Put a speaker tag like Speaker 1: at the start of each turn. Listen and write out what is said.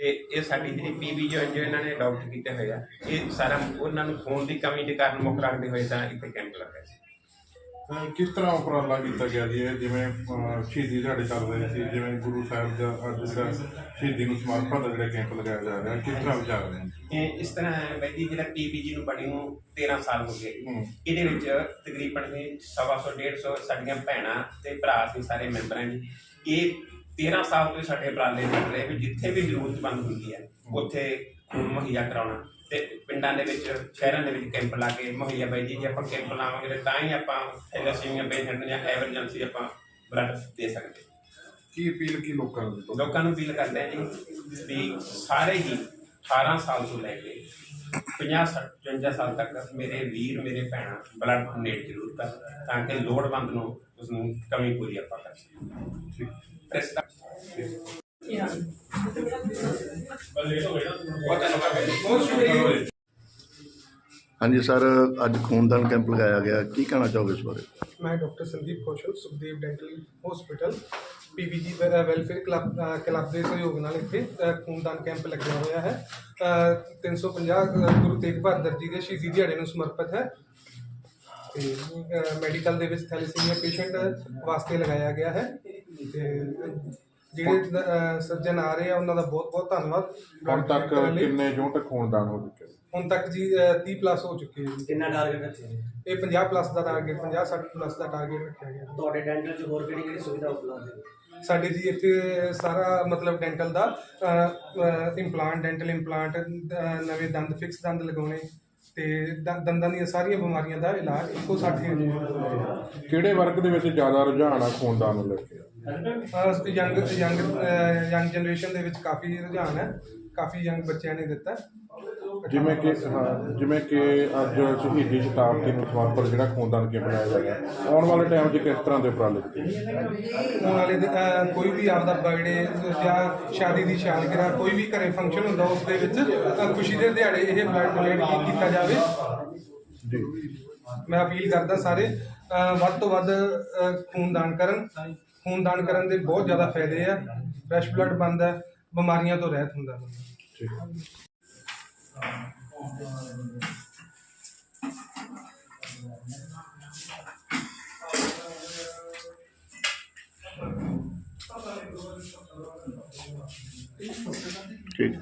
Speaker 1: ਤੇ ਇਹ ਸਾਡੀ ਜਿਹੜੀ ਪੀਬੀ ਜੋ ਜੋ ਇਹਨਾਂ ਨੇ ਅਡਾਪਟ ਕੀਤੇ ਹੋਏ ਆ ਇਹ ਸਾਰਾ ਉਹਨਾਂ ਨੂੰ ਖੂਨ ਦੀ ਕਮੀ ਦੇ ਕਾਰਨ ਮੁੱਖ ਰੱਖਦੇ ਹੋਏ ਤਾਂ ਇੱਥੇ ਕੈਂਪ ਲੱਗਾ ਸੀ
Speaker 2: ਕਿਸ ਤਰ੍ਹਾਂ ਉਪਰਾਲਾ ਕੀਤਾ ਗਿਆ ਜੀ ਜਿਵੇਂ ਸ਼ਹੀਦੀ ਦਿਹਾੜੇ ਚੱਲ ਰਹੇ ਸੀ ਜਿਵੇਂ ਗੁਰੂ ਸਾਹਿਬ ਦਾ ਅੱਜ ਜਿਹੜਾ ਸ਼ਹੀਦੀ ਨੂੰ ਸਮਰਪਿਤ ਜਿਹੜਾ ਕੈਂਪ ਲਗਾਇਆ ਜਾ ਰਿਹਾ ਕਿਸ ਤਰ੍ਹਾਂ ਵਿਚਾਰ ਰਹੇ ਨੇ?
Speaker 1: ਇਹ ਇਸ ਤਰ੍ਹਾਂ ਹੈ ਬਾਈ ਜਿਹੜਾ ਪੀਬੀਜੀ ਨੂੰ ਬਣੀ ਨੂੰ 13 ਸਾਲ ਹੋ ਗਏ।
Speaker 2: ਹੂੰ।
Speaker 1: ਇਹਦੇ ਵਿੱਚ ਤਕਰੀਬਨ ਇਹ ਸਵਾ ਸੌ ਡੇਢ ਸੌ ਸਾਡੀਆਂ ਭੈਣਾਂ ਤੇ ਭਰਾ ਸੀ ਸਾਰੇ ਮੈਂਬਰਾਂ ਜੀ। ਇਹ 13 ਸਾਲ ਤੋਂ ਸਾਡੇ ਉਪਰਾਲੇ ਚੱਲ ਰਹੇ ਵੀ ਜਿੱਥੇ ਵੀ ਜ਼ਰੂਰਤਮੰਦ ਹੁੰਦੀ ਹੈ ਉੱਥੇ ਖੂਨ ਮੁਹੱਈਆ ਕਰਾਉਣਾ। ਤੇ ਪਿੰਡਾਂ ਦੇ ਵਿੱਚ ਸ਼ਹਿਰਾਂ ਦੇ ਵਿੱਚ ਕੈਂਪ ਲਾ ਕੇ ਮੁਹੱਈਆ ਬਾਈ ਜੀ ਜੇ ਆਪਾਂ ਕੈਂਪ ਲਾਵਾਂਗੇ ਤੇ ਹੀ ਆਪਾਂ ਥੈਲੇਸੀਮੀਆ ਪੇਸ਼ੈਂਟ ਜਾਂ ਐਮਰਜੈਂਸੀ ਆਪਾਂ ਬਲੱਡ ਦੇ ਸਕਦੇ।
Speaker 2: ਕੀ ਅਪੀਲ ਕੀ ਲੋਕਾਂ ਨੂੰ?
Speaker 1: ਲੋਕਾਂ ਨੂੰ ਅਪੀਲ ਕਰਦੇ ਆ ਜੀ ਵੀ ਸਾਰੇ ਹੀ 18 ਸਾਲ ਤੋਂ ਲੈ ਕੇ 50 55 ਸਾਲ ਤੱਕ ਮੇਰੇ ਵੀਰ ਮੇਰੇ ਭੈਣਾਂ ਬਲੱਡ ਡੋਨੇਟ ਜ਼ਰੂਰ ਕਰ ਤਾਂ ਕਿ ਲੋੜਵੰਦ ਨੂੰ ਉਸ ਨੂੰ ਕਮੀ ਪੂਰੀ ਆਪਾਂ ਕਰ ਸਕੀਏ।
Speaker 2: ਠੀਕ।
Speaker 3: ਹਾਂਜੀ ਸਰ ਅੱਜ ਖੂਨਦਾਨ ਕੈਂਪ ਲਗਾਇਆ ਗਿਆ ਕੀ ਕਹਿਣਾ ਚਾਹੋਗੇ ਇਸ ਬਾਰੇ
Speaker 4: ਮੈਂ doctor Sandeep Kaushal Sukhdev dental hospital PVG welfare club ਅ, ਕਲੱਬ ਦੇ ਸਹਿਯੋਗ ਨਾਲ ਇੱਥੇ ਅ, ਖੂਨਦਾਨ ਕੈਂਪ ਲੱਗਿਆ ਹੋਇਆ ਹੈ ਅ, 350 ਗੁਰੂ ਤੇਗ ਬਹਾਦਰ ਜੀ ਦੇ ਸ਼ਹੀਦੀ ਦਿਹਾੜੇ ਨੂੰ ਸਮਰਪਿਤ ਹੈ ਤੇ ਮੈਡੀਕਲ ਦੇ ਵਿੱਚ ਥੈਲੇਸੀਮੀਆ ਪੇਸ਼ੈਂਟ ਵਾਸਤੇ ਲਗਾਇਆ ਗਿਆ ਹੈ ਤੇ ਜਿਹੜੇ ਸੱਜਣ ਆ ਰਹੇ ਆ ਉਹਨਾਂ ਦਾ ਬਹੁਤ ਬਹੁਤ ਧੰਨਵਾਦ
Speaker 2: ਹੁਣ ਤੱਕ
Speaker 4: ਕਰਨ ਲਈ।
Speaker 2: ਕਿੰਨੇ ਯੂਨਿਟ ਖੂਨਦਾਨ ਹੋ ਚੁੱਕੇ ਨੇ?
Speaker 4: ਹੁਣ ਤੱਕ ਜੀ ਅ, 30 ਪਲੱਸ ਹੋ ਚੁੱਕੇ ਹੈ ਜੀ।
Speaker 5: ਕਿੰਨਾ ਟਾਰਗੇਟ ਰੱਖਿਆ ਜੀ?
Speaker 4: ਇਹ 50 ਪਲੱਸ ਦਾ ਟਾਰਗੇਟ 50 60 ਪਲੱਸ ਦਾ ਟਾਰਗੇਟ ਰੱਖਿਆ ਗਿਆ
Speaker 5: ਤੁਹਾਡੇ ਡੈਂਟਲ 'ਚ ਹੋਰ ਕਿਹੜੀ ਕਿਹੜੀ ਸੁਵਿਧਾ ਉਪਲਬਧ ਹੈ
Speaker 4: ਸਾਡੇ ਜੀ ਇੱਥੇ ਸਾਰਾ ਮਤਲਬ ਡੈਂਟਲ ਦਾ ਇੰਪਲਾਂਟ ਡੈਂਟਲ ਇੰਪਲਾਂਟ ਨਵੇਂ ਦੰਦ ਫਿਕਸ ਦੰਦ ਲਗਾਉਣੇ ਤੇ ਦ- ਦੰਦਾਂ ਦੀਆਂ ਸਾਰੀਆਂ ਬਿਮਾਰੀਆਂ ਦਾ ਇਲਾਜ ਇੱਕੋ ਸਾਡੇ
Speaker 2: ਕਿਹੜੇ ਵਰਗ ਦੇ ਵਿੱਚ ਜ਼ਿਆਦਾ ਰੁਝਾਨ ਆ ਖੂਨਦਾਨ ਨੂੰ ਲੈ ਕੇ?
Speaker 4: ਯੰਗ ਯੰਗ ਯੰਗ ਜਨਰੇਸ਼ਨ ਦੇ ਵਿੱਚ ਕਾਫੀ ਰੁਝਾਨ ਹੈ। ਕਾਫੀ ਯੰਗ ਬੱਚਿਆਂ ਨੇ ਦਿੱਤਾ।
Speaker 2: ਜਿਵੇਂ ਕਿ ਹਾਂ, ਜਿਵੇਂ ਕਿ ਅੱਜ ਸ਼ਹੀਦੀ ਸ਼ਤਾਬਦੀ ਨੂੰ ਸਮਰਪਿਤ ਜਿਹੜਾ ਖੂਨਦਾਨ ਕੈਂਪ ਲਾਇਆ ਜਾ ਰਿਹਾ ਆਉਣ ਵਾਲੇ ਟਾਈਮ 'ਚ ਕਿਸ ਤਰ੍ਹਾਂ ਦੇ ਉਪਰਾਲੇ?
Speaker 4: ਆਉਣ ਵਾਲੇ ਦਿ- ਅਹ, ਕੋਈ ਵੀ ਆਪਦਾ ਬਰਥਡੇ ਜਾਂ ਸ਼ਾਦੀ ਦੀ ਸਾਲਗਿਰਾ ਕੋਈ ਵੀ ਘਰੇ ਫੰਕਸ਼ਨ ਹੁੰਦਾ ਉਸ ਦੇ ਵਿੱਚ ਅਹ, ਖੁਸ਼ੀ ਦੇ ਦਿਹਾੜੇ ਇਹ ਬਲੱਡ ਡੋਨੇਟ ਕੀਤਾ ਜਾਵੇ।
Speaker 2: ਜੀ।
Speaker 4: ਮੈਂ ਅਪੀਲ ਕਰਦਾ ਸਾਰੇ ਅਹ ਵੱਧ ਤੋਂ ਵੱਧ ਅਹ ਖੂਨਦਾਨ ਕਰਨ। ਖੂਨਦਾਨ ਕਰਨ ਦੇ ਬਹੁਤ ਜ਼ਿਆਦਾ ਫਾਇਦੇ ਆ। ਫਰੈਸ਼ ਬਲੱਡ ਬਣਦਾ ਬਿਮਾਰੀਆਂ ਤੋਂ ਰਹਿਤ ਹੁੰਦਾ। ਬੰਦਾ
Speaker 2: ਠੀਕ।
Speaker 3: ਠੀਕ।